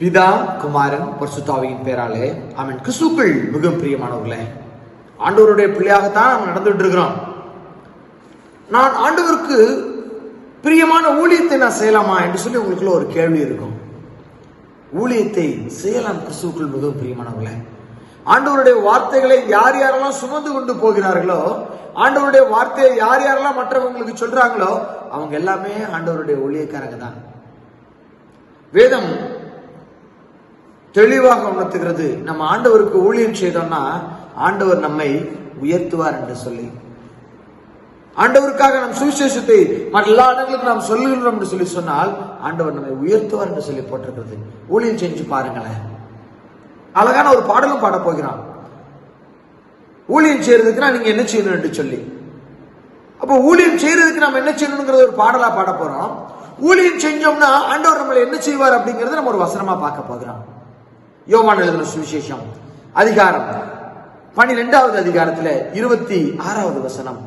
பிதா குமாரன் பர்சுத்தாவியின் பேராலே. அவன் கிறிஸ்துக்கள் மிகவும் பிரியமானவர்களே ஆண்டவருடைய பிள்ளையாகத்தான் நாம் நடந்துட்டு இருக்கிறோம் நான் ஆண்டவருக்கு பிரியமான ஊழியத்தை நான் செய்யலாமா என்று சொல்லி உங்களுக்குள்ள ஒரு கேள்வி இருக்கும். ஊழியத்தை செய்யலாம் கிறிஸ்துவுக்குள் மிகவும் பிரியமானவர்களே. ஆண்டவருடைய வார்த்தைகளை யார் யாரெல்லாம் சுமந்து கொண்டு போகிறார்களோ ஆண்டவருடைய வார்த்தையை யார் யாரெல்லாம் மற்றவங்களுக்கு சொல்றாங்களோ அவங்க எல்லாமே ஆண்டவருடைய ஊழியக்காரங்க தான். வேதம் தெளிவாக உணர்த்துகிறது. நம்ம ஆண்டவருக்கு ஊழியம் செய்தோம்னா ஆண்டவர் நம்மை உயர்த்துவார் என்று சொல்லி. ஆண்டவருக்காக நம் சுவிசேஷத்தை மற்ற எல்லா இடங்களுக்கும் நாம் சொல்லுகிறோம் என்று சொல்லி சொன்னால் ஆண்டவர் நம்மை உயர்த்துவார் என்று சொல்லி போட்டிருக்கிறது. ஊழியம் செஞ்சு பாருங்களேன். அழகான ஒரு பாடலும் பாட போகிறான். ஊழியம் செய்யறதுக்குனா நீங்க என்ன செய்யணும் என்று சொல்லி. அப்போ ஊழியம் செய்யறதுக்கு நம்ம என்ன செய்யணுங்கிறது ஒரு பாடலா பாட போறோம். ஊழியம் செஞ்சோம்னா ஆண்டவர் நம்மளை என்ன செய்வார் அப்படிங்கறத நம்ம ஒரு வசனமா பார்க்க போகிறோம். யோவான் எழுதின சுவிசேஷம். அதிகாரம் பனிரெண்டாவது அதிகாரத்துல இருபத்தி ஆறாவது வசனம்.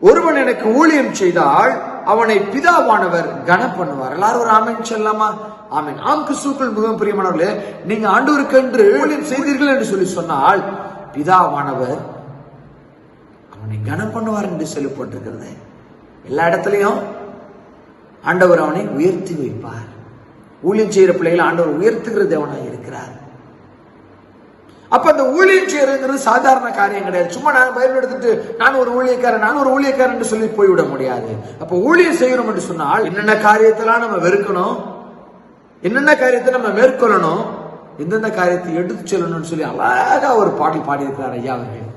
ஒருவன் எனக்கு ஊழியம் செய்தால் அவனை பிதாவானவர் கன பண்ணுவார் எல்லாரும் ஒரு ஆமீன் சொல்லலாமா? ஆமீன். ஆம் கிறிஸ்துக்கள் மிகவும் பிரியமானவர்களே நீங்க ஆண்டவருக்கென்று ஊழியம் செய்தீர்கள் என்று சொல்லி சொன்னால் பிதாவானவர் அவனை கனம் பண்ணுவார் என்று சொல்லி போட்டிருக்கிறது. எல்லா இடத்துலையும் ஆண்டவர் அவனை உயர்த்தி வைப்பார். ஊழியம் செய்யற பிள்ளைகளை ஆண்டவர் உயர்த்துகிற தேவனாக இருக்கிறார். அப்ப அந்த ஊழியம் செய்யறதுங்கிறது சாதாரண காரியம் கிடையாது. சும்மா நான் பயிர் எடுத்துட்டு நான் ஒரு ஊழியக்காரன் நான் ஒரு ஊழியக்காரன் என்று சொல்லி போய்விட முடியாது. அப்ப ஊழியம் செய்யணும் என்று சொன்னால் என்னென்ன காரியத்தெல்லாம் நம்ம வெறுக்கணும்? என்னென்ன காரியத்தை நம்ம மேற்கொள்ளணும்? எந்தெந்த காரியத்தை எடுத்து செல்லணும்னு சொல்லி அழகா ஒரு பாடல் பாடியிருக்கிறார் ஐயா அவர்கள்.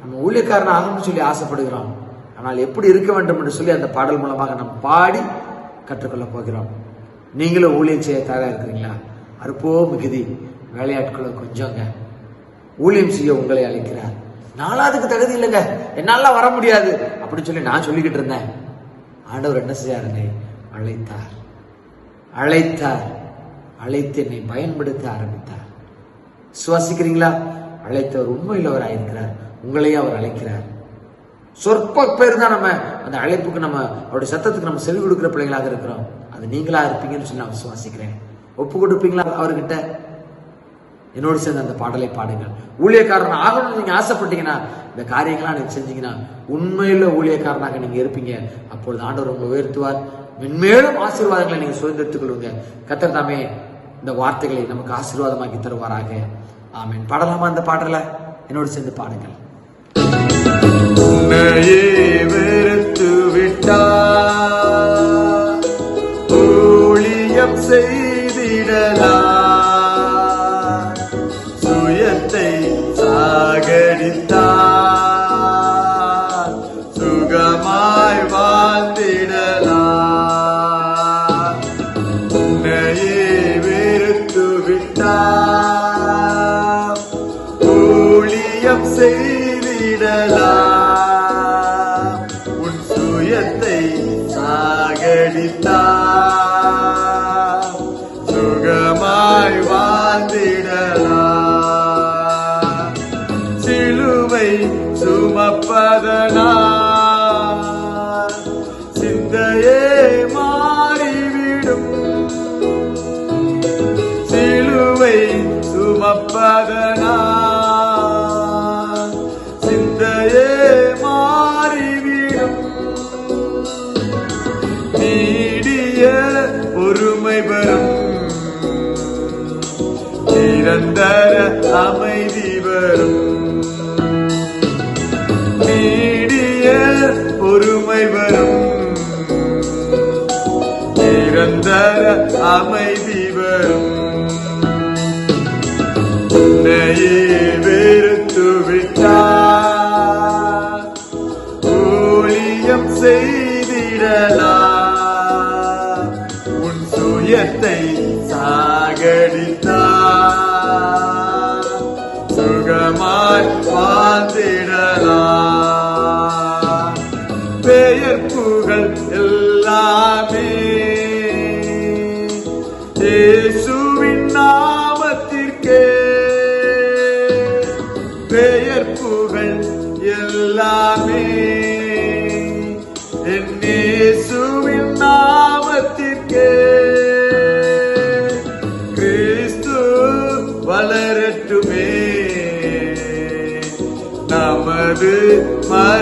நம்ம ஊழியக்காரன் ஆகணும்னு சொல்லி ஆசைப்படுகிறோம். ஆனால் எப்படி இருக்க வேண்டும் என்று சொல்லி அந்த பாடல் மூலமாக நம்ம பாடி கற்றுக்கொள்ள போகிறோம். நீங்களும் ஊழியம் செய்ய தயாராக இருக்கிறீங்களா? அற்போ மிகுதி. வேலையாட்களை கொஞ்சங்க. ஊழியம் செய்ய உங்களை அழைக்கிறார். நானும் அதுக்கு தகுதி இல்லைங்க. என்னால வர முடியாது. அப்படின்னு சொல்லி நான் சொல்லிக்கிட்டு இருந்தேன். ஆண்டவர் என்ன செய்யாருங்க அழைத்தார். அழைத்தார். அழைத்து என்னை பயன்படுத்த ஆரம்பித்தார். சுவாசிக்கிறீங்களா அழைத்தவர் உண்மையில் ஆயிருக்கிறார் உங்களையே அவர் அழைக்கிறார். சொற்ப பேர் தான் நம்ம அந்த அழைப்புக்கு நம்ம அவருடைய சத்தத்துக்கு நம்ம செவி கொடுக்குற பிள்ளைகளாக இருக்கிறோம். அது நீங்களா இருப்பீங்கன்னு சொல்லி நான் விசுவாசிக்கிறேன். ஒப்பு கொடுப்பீங்களா அவர்கிட்ட? என்னோடு சேர்ந்து அந்த பாடலை பாடுங்கள். ஊழியக்காரன் ஆகணும்னு நீங்க ஆசைப்பட்டீங்கன்னா இந்த காரியங்களாம் நீங்க செஞ்சீங்கன்னா உண்மையில ஊழியக்காரனாக நீங்க இருப்பீங்க. அப்பொழுது ஆண்டவர் உங்களை உயர்த்துவார். மென்மேலும் ஆசீர்வாதங்களை நீங்க சுதந்திரத்துக் கொள்ளுங்க கத்தர் தாமே இந்த வார்த்தைகளை நமக்கு ஆசீர்வாதமாக்கி தருவாராக. ஆமீன். பாடலாமா அந்த பாடலை? என்னோடு சேர்ந்து பாடுங்கள். உன்னையே வெறுத்து விட்டார் ஊழியம் செய்திடலாம் சுயத்தை சாகடித்தார் சிந்தையே மாறிவிடும். சிலுவை சுமப்பதனா சிந்தையே மாறிவிடும். நீடிய பொறுமை வரும். நிரந்தர அமைதி வரும். பொறுமை வரும். அமைதி வரும். உன்னையே வெறுத்து விட்டார் ஊழியம் செய்திடலாம் உன் சுயத்தை சாகடித்தார் சுகமாய் வாழ்ந்திடலாம்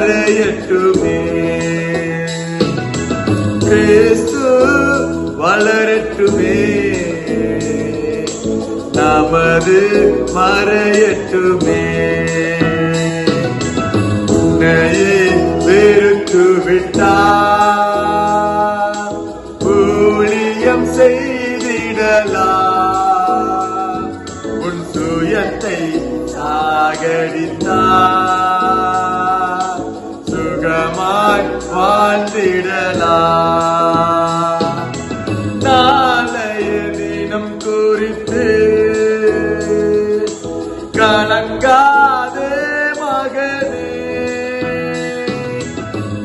மறையட்டுமே. கிறிஸ்து வளரட்டுமே நமது மறையட்டுமே. உன்னையே வெறுத்து விட்டார் ஊழியம் செய்திடலாம் உன் சுயத்தை சாகடித்தார் வாழ்ந்திடலாம் நாளைய தினம் குறித்து கலங்காதே மகனே.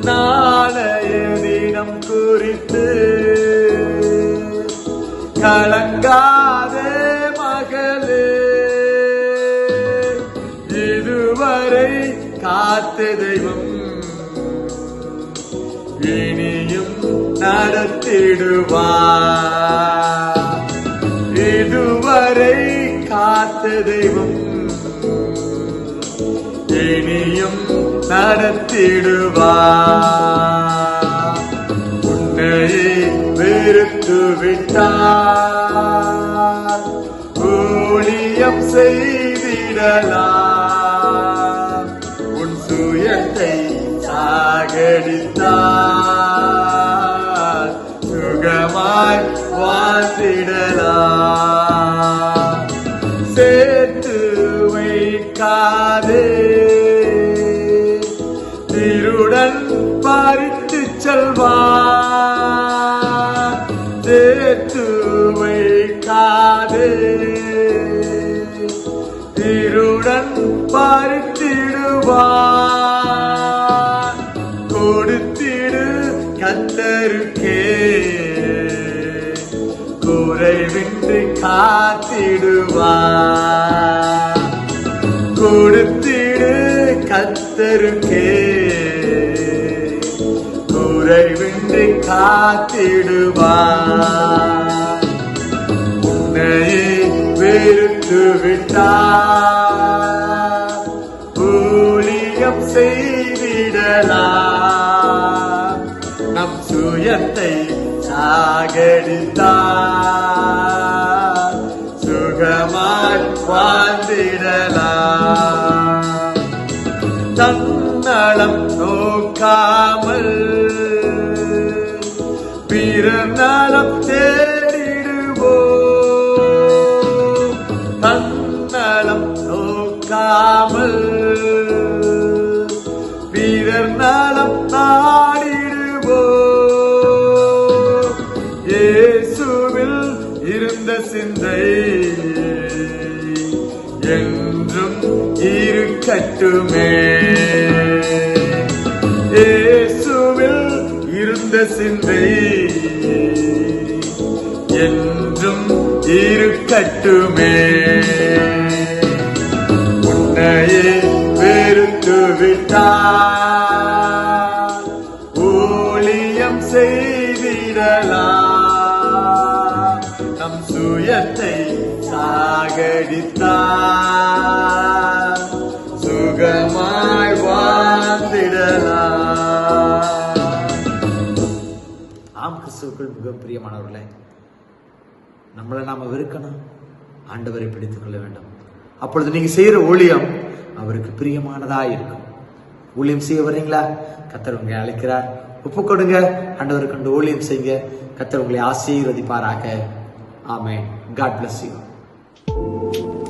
நாளைய தினம் குறித்து கலங்காதே மகளே. இதுவரை காத்த தெய்வம் இனியும் நடத்திடுவார் இதுவரை காத்த தெய்வம் இனியும் நடத்திடுவார் உன்னையே வெறுத்து விட்டார் ஊழியம் செய்திடலாம் சாகடித்தார் சுகமாய் வாழ்ந்திடலாம் சேர்த்து வைக்காதே. திருடன் பறித்து செல்வார். சேர்த்து வைக்காதே. திருடன் பறித்திடுவார். காத்திடுவார். கொடுத்திடு கத்தருக்கே. குறைவின்றி காத்திடுவார். உன்னையே வெறுத்து விட்டார். ஊழியம் செய்திடலாம். நம் சுயத்தை சாகடித்தார். சொர்க்கமாய் வாழ்ந்திடலாம். தன்னலம் நோக்காமல் பிற நலம் தேடிடுவோ தன்னலம் நோக்காமல் பிறர் நலம் நாடிடுவோ ஏ இருந்த சிந்தை. என்றும் இருக்கட்டுமே. இயேசுவில் இருந்த சிந்தை. என்றும் இருக்கட்டுமே. உன்னையே வெறுத்து விட்டார் ஊழியம் செய்திடலாம். சாகடித்தார் சுகமாய் வாழ்ந்திடலாம். ஆம் கிறிஸ்துவுக்குள் மிகவும் பிரியமானவர்களே நம்மளை நாம வெறுக்கணும். ஆண்டவரை பிடித்துக் கொள்ள வேண்டும். அப்பொழுது நீங்க செய்யற ஊழியம் அவருக்கு பிரியமானதா இருக்கும். ஊழியம் செய்ய வர்றீங்களா? கத்தர் உங்களை அழைக்கிறார். ஒப்பு கொடுங்க. ஆண்டவருக்கு கண்டு ஊழியம் செய்யுங்க. கத்தர் உங்களை ஆசீர்வதிப்பாராக. ஆமே God bless you Thank you.